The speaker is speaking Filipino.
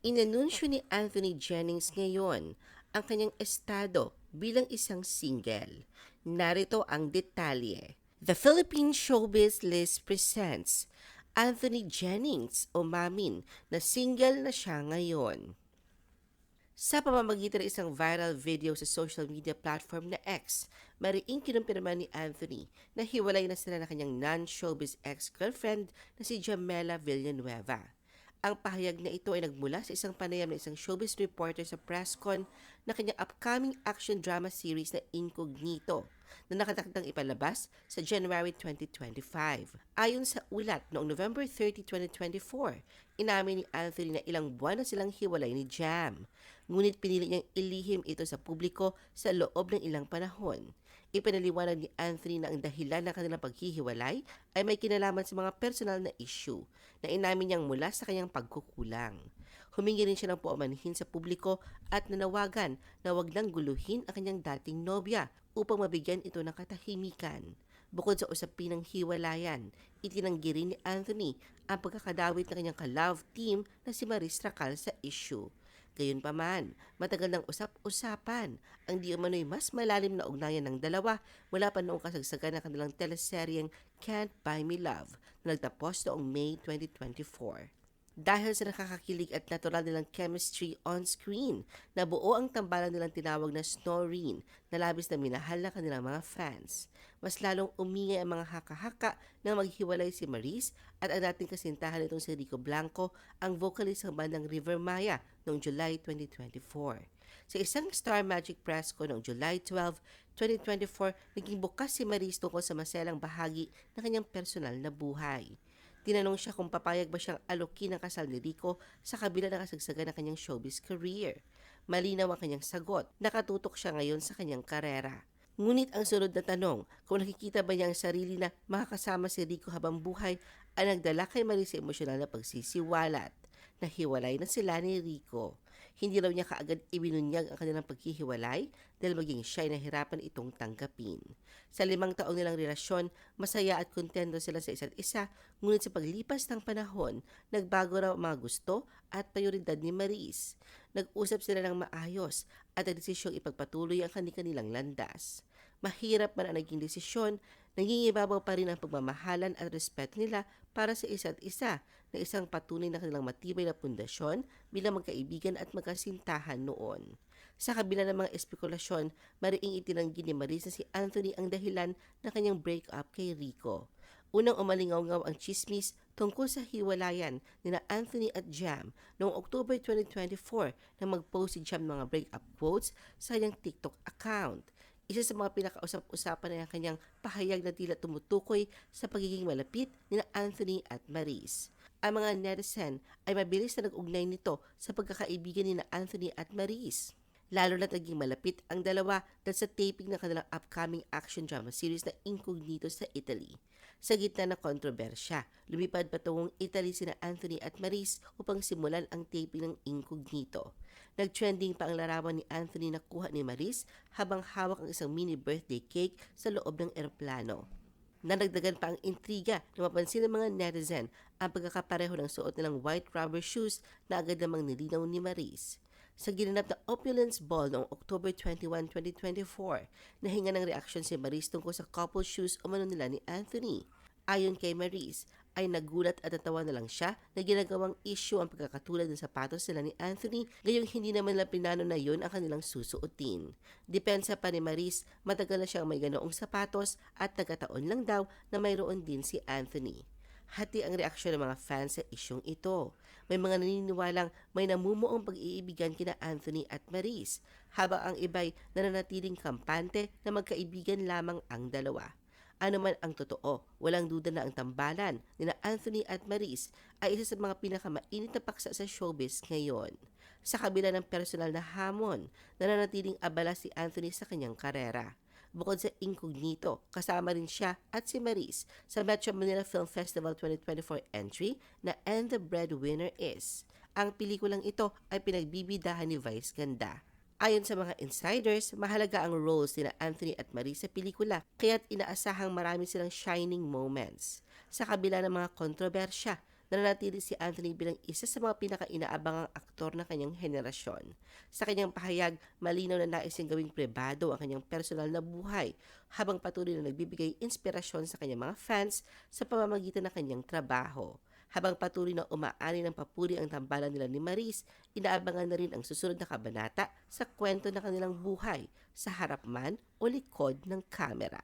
Inanunsyo ni Anthony Jennings ngayon ang kanyang estado bilang isang single. Narito ang detalye. The Philippine Showbiz List presents Anthony Jennings umamin na single na siya ngayon. Sa pamamagitan ng isang viral video sa social media platform na X, mariing kinumpirma ni Anthony na hiwalay na sila ng kanyang non-showbiz ex-girlfriend na si Jamela Villanueva. Ang pahayag na ito ay nagmula sa isang panayam ng isang showbiz reporter sa presscon na kanyang upcoming action drama series na Incognito na nakatakdang ipalabas sa January 2025. Ayon sa ulat noong November 30, 2024, inamin ni Anthony na ilang buwan na silang hiwalay ni Jam. Ngunit pinili niyang ilihim ito sa publiko sa loob ng ilang panahon. Ipinaliwanag ni Anthony na ang dahilan ng kanilang paghihiwalay ay may kinalaman sa mga personal na issue na inamin niyang mula sa kanyang pagkukulang. Humingi rin siya ng paumanhin sa publiko at nanawagan na wag nang guluhin ang kanyang dating nobya upang mabigyan ito ng katahimikan. Bukod sa usapin ng hiwalayan, itinanggi rin ni Anthony ang pagkakadawit ng kanyang ka-love team na si Maris Tracal sa issue. Gayunpaman, matagal ng usap-usapan ang di umano'y mas malalim na ugnayan ng dalawa mula pa noong kasagsagan ng kanilang teleseryeng Can't Buy Me Love na nagtapos noong May 2024. Dahil sa nakakakilig at natural nilang chemistry on screen, nabuo ang tambalan nilang tinawag na Snoreen na labis na minahal ng kanilang mga fans. Mas lalong umingay ang mga haka-haka nang maghiwalay si Maris at ang dating kasintahan nitong si Rico Blanco, ang vocalist ng bandang River Maya noong July 2024. Sa isang Star Magic Press ko noong July 12, 2024, naging bukas si Maris tungkol sa maselang bahagi ng kanyang personal na buhay. Tinanong siya kung papayag ba siyang alokin ng kasal ni Rico sa kabila ng kasagsagan ng kanyang showbiz career. Malinaw ang kanyang sagot, nakatutok siya ngayon sa kanyang karera. Ngunit ang sunod na tanong, kung nakikita ba niya ang sarili na makakasama si Rico habang buhay, ay nagdala kay Maris sa emosyonal na pagsisiwalat. Nahiwalay na sila ni Rico. Hindi raw niya kaagad ibinunyag ang kanilang paghihiwalay dahil maging siya ay nahirapan itong tanggapin. Sa limang taong nilang relasyon, masaya at kontento sila sa isa't isa, ngunit sa paglipas ng panahon, nagbago raw mga gusto at prioridad ni Maris. Nag-usap sila ng maayos at ang desisyong ipagpatuloy ang kanilang landas. Mahirap man ang naging desisyon, nangingibabaw pa rin ang pagmamahalan at respeto nila para sa isa't isa na isang patunay na kanilang matibay na pundasyon bilang magkaibigan at magkasintahan noon. Sa kabila ng mga espekulasyon, mariing itinanggi ni Marisa si Anthony ang dahilan ng kanyang breakup kay Rico. Unang umalingaw-ngaw ang chismis tungkol sa hiwalayan ni na Anthony at Jam noong October 2024 na mag-post si Jam ng mga breakup quotes sa kanyang TikTok account isa sa mga pinakausap-usapan ay ang kanyang pahayag na tila tumutukoy sa pagiging malapit ni Anthony at Maris. Ang mga netizen ay mabilis na nag-ugnay nito sa pagkakaibigan ni Anthony at Maris. Lalo na naging malapit ang dalawa dahil sa taping ng kanilang upcoming action drama series na Incognito sa Italy. Sa gitna ng kontrobersya, lumipad patungong Italy sina Anthony at Maris upang simulan ang taping ng Incognito. Nag-trending pa ang larawan ni Anthony na kuha ni Maris habang hawak ang isang mini birthday cake sa loob ng eroplano. Nanagdagan pa ang intriga na mapansin ng mga netizen ang pagkakapareho ng suot nilang white rubber shoes na agad namang nilinaw ni Maris sa ginanap na Opulence Ball noong October 21, 2024. Nahinga ng reaksyon si Maris tungkol sa couple shoes umano nila ni Anthony. Ayon kay Maris, ay nagulat at natawa na lang siya na ginagawang issue ang pagkakatulad ng sapatos nila ni Anthony gayong hindi naman lang pinano na yon ang kanilang susuotin. Depensa pa ni Maris, matagal na siyang may ganoong sapatos at nagkataon lang daw na mayroon din si Anthony. Hati ang reaksyon ng mga fans sa isyong ito. May mga naniniwalang may namumuong pag-iibigan kina Anthony at Maris, habang ang iba'y nananatiling kampante na magkaibigan lamang ang dalawa. Ano man ang totoo, walang duda na ang tambalan ni na Anthony at Maris ay isa sa mga pinakamainit na paksa sa showbiz ngayon. Sa kabila ng personal na hamon, nananatiling abala si Anthony sa kanyang karera. Bukod sa Incognito, kasama rin siya at si Maris sa Metro Manila Film Festival 2024 entry na And the Breadwinner Is. Ang pelikulang ito ay pinagbibidahan ni Vice Ganda. Ayon sa mga insiders, mahalaga ang roles ni Anthony at Marie sa pelikula kaya't inaasahang marami silang shining moments. Sa kabila ng mga kontrobersya, nananatili si Anthony bilang isa sa mga pinaka-inaabangang aktor ng kanyang henerasyon. Sa kanyang pahayag, malinaw na nais niyang gawing pribado ang kanyang personal na buhay habang patuloy na nagbibigay inspirasyon sa kanyang mga fans sa pamamagitan ng kanyang trabaho. Habang patuloy na umaani ng papuri ang tambalan nila ni Maris, inaabangan na rin ang susunod na kabanata sa kwento ng kanilang buhay sa harap man o likod ng kamera.